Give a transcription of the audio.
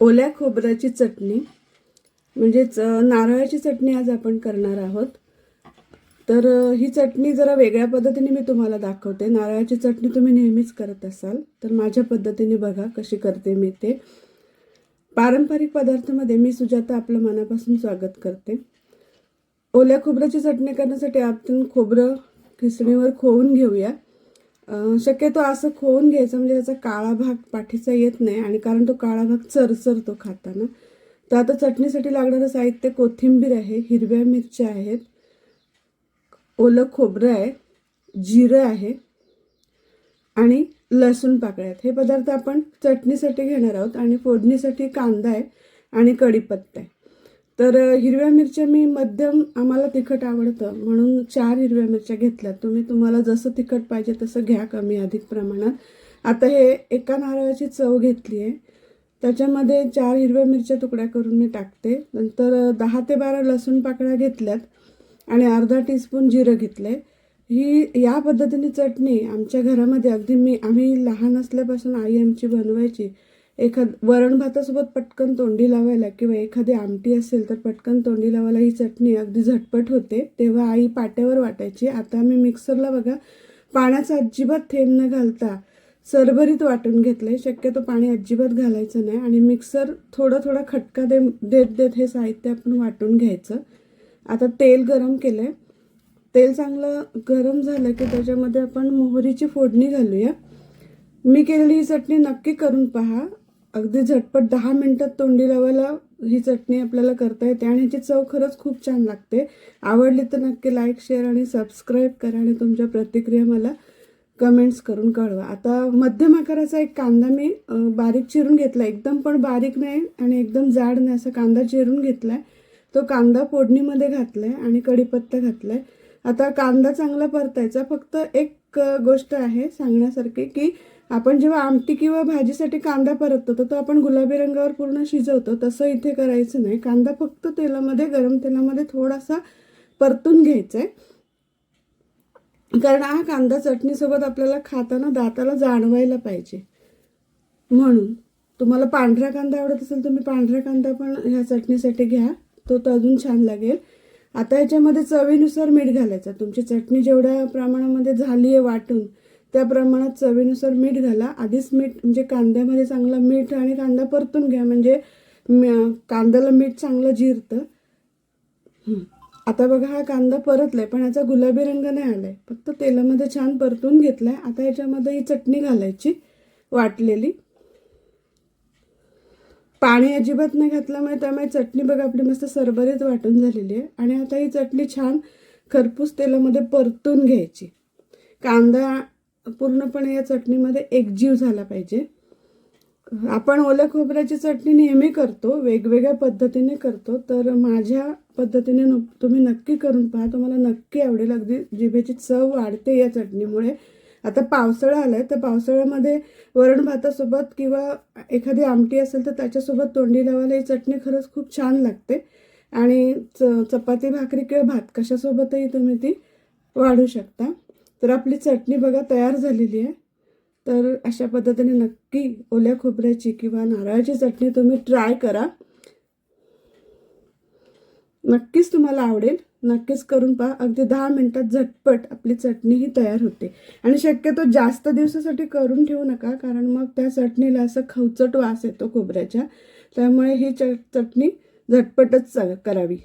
ओल्या खोबऱ्याची चटणी म्हणजेच नारळाची चटणी आज आपण करणार आहोत. तर ही चटणी जरा वेगळ्या पद्धतीने मी तुम्हाला दाखवते. नारळाची चटणी तुम्ही नेहमीच करत असाल तर माझ्या पद्धतीने बघा कशी करते मी ते. पारंपरिक पदार्थामध्ये मी सुजाता आपलं मनापासून स्वागत करते. ओल्या खोबऱ्याची चटणी करण्यासाठी आपण खोबरं खिसणीवर खोवून घेऊया. शक्यतो असं खोवून घ्यायचं म्हणजे त्याचा काळा भाग पाठीचा येत नाही आणि कारण तो काळा भाग चरचरतो खाताना. तर आता चटणीसाठी लागणारं साहित्य कोथिंबीर आहे हिरव्या मिरच्या आहेत ओलं खोबरं आहे जिरं आहे आणि लसूण पाकळ्या आहेत. हे पदार्थ आपण चटणीसाठी घेणार आहोत आणि फोडणीसाठी कांदा आहे आणि कढीपत्ता आहे. तर हिरव्या मिरच्या मी मध्यम आम्हाला तिखट आवडतं. म्हणून चार हिरव्या मिरच्या घेतल्या तुम्ही तुम्हाला जसं तिखट पाहिजे तसं घ्या कमी अधिक प्रमाणात. आता हे एका नारळाची चव घेतली आहे. त्याच्यामध्ये चार हिरव्या मिरच्या तुकड्या करून मी टाकते. नंतर दहा ते बारा लसूण पाकळ्या घेतल्यात आणि अर्धा टीस्पून जिरं घेतलं आहे ही या पद्धतीने चटणी आमच्या घरामध्ये अगदी मी आम्ही लहान असल्यापासून आई आमची बनवायची. एखाद वरण भातासोबत पटकन तोंडी लावायला किंवा एखादी आमटी असेल तर पटकन तोंडी लावायला ही चटणी अगदी झटपट होते. तेव्हा आई पाट्यावर वाटायची आता मी मिक्सरला बघा पाण्याचा अजिबात थेंब न घालता सरभरीत वाटून घेतलं आहे शक्यतो पाणी अजिबात घालायचं नाही आणि मिक्सर थोडं थोडा खटका दे देत देत हे साहित्य आपण वाटून घ्यायचं. आता तेल गरम केलं आहे तेल चांगलं गरम झालं की त्याच्यामध्ये आपण मोहरीची फोडणी घालूया. मी केलेली ही चटणी नक्की करून पहा. अगदी झटपट दहा मिनटात तोंडी लावायला ही चटणी आपल्याला करता येते आणि ह्याची चव खरंच खूप छान लागते. आवडली तर नक्की लाईक शेअर आणि सबस्क्राईब करा आणि तुमच्या प्रतिक्रिया मला कमेंट्स करून कळवा. आता मध्यम आकाराचा एक कांदा मी बारीक चिरून घेतला. एकदम पण बारीक नाही आणि एकदम जाड नाही असा कांदा चिरून घेतला आहे तो कांदा फोडणीमध्ये आहे आणि कढीपत्ता घातला आहे आता कांदा चांगला परतायचा. फक्त एक गोष्ट आहे सांगण्यासारखी की आपण जेव्हा आमटी किंवा भाजीसाठी कांदा परततो तर तो आपण गुलाबी रंगावर पूर्ण शिजवतो. तसं इथे करायचं नाही. कांदा फक्त तेलामध्ये गरम तेलामध्ये थोडासा परतून घ्यायचा आहे. कारण हा कांदा चटणीसोबत आपल्याला खाताना दाताला जाणवायला पाहिजे. म्हणून तुम्हाला पांढरा कांदा आवडत असेल तुम्ही पांढरा कांदा पण ह्या चटणीसाठी घ्या. तो तर अजून छान लागेल. आता याच्यामध्ये चवीनुसार मीठ घालायचं. तुमची चटणी जेवढ्या प्रमाणामध्ये झाली आहे वाटून त्या प्रमाणात चवीनुसार मीठ घाला. आधीच मीठ म्हणजे कांद्यामध्ये चांगलं मीठ आणि कांदा परतून घ्या. म्हणजे कांद्याला मीठ चांगलं जिरतं. आता बघा हा कांदा परतलाय पण याचा गुलाबी रंग नाही आलाय. फक्त तेलामध्ये छान परतून घेतलाय. आता याच्यामध्ये ही चटणी घालायची वाटलेली. पाणी अजिबात नाही घातल्यामुळे त्यामुळे चटणी बघा आपली मस्त सरभरीत वाटून झालेली आहे. आणि आता ही चटणी छान खरपूस तेलामध्ये परतून घ्यायची. कांदा पूर्णपणे या चटणीमध्ये एकजीव झाला पाहिजे. आपण ओल्या खोबऱ्याची चटणी नेहमी करतो वेगवेगळ्या पद्धतीने करतो तर माझ्या पद्धतीने न तुम्ही नक्की करून पहा तुम्हाला नक्की आवडेल. अगदी जिभेची चव वाढते या चटणीमुळे. आता पावसाळा आलाय तर पावसाळ्यामध्ये वरण भातासोबत किंवा एखादी आमटी असेल तर त्याच्यासोबत तोंडी लावायला ही चटणी खरंच खूप छान लागते. आणि च चपाती भाकरी किंवा भात कशासोबतही तुम्ही ती वाढू शकता. तर आपली चटणी बघा तयार झालेली आहे. तर अशा पद्धतीने नक्की ओल्या खोबऱ्याची किंवा नारळाची चटणी तुम्ही ट्राय करा. नक्कीच तुम्हाला आवडेल. नक्कीच करून पहा. अगदी दहा मिनटात झटपट आपली चटणी ही तयार होते. आणि शक्यतो जास्त दिवसासाठी करून ठेवू नका कारण मग त्या चटणीला असं खवचट वास येतो खोबऱ्याच्या. त्यामुळे ही च चटणी झटपटच चा- करावी.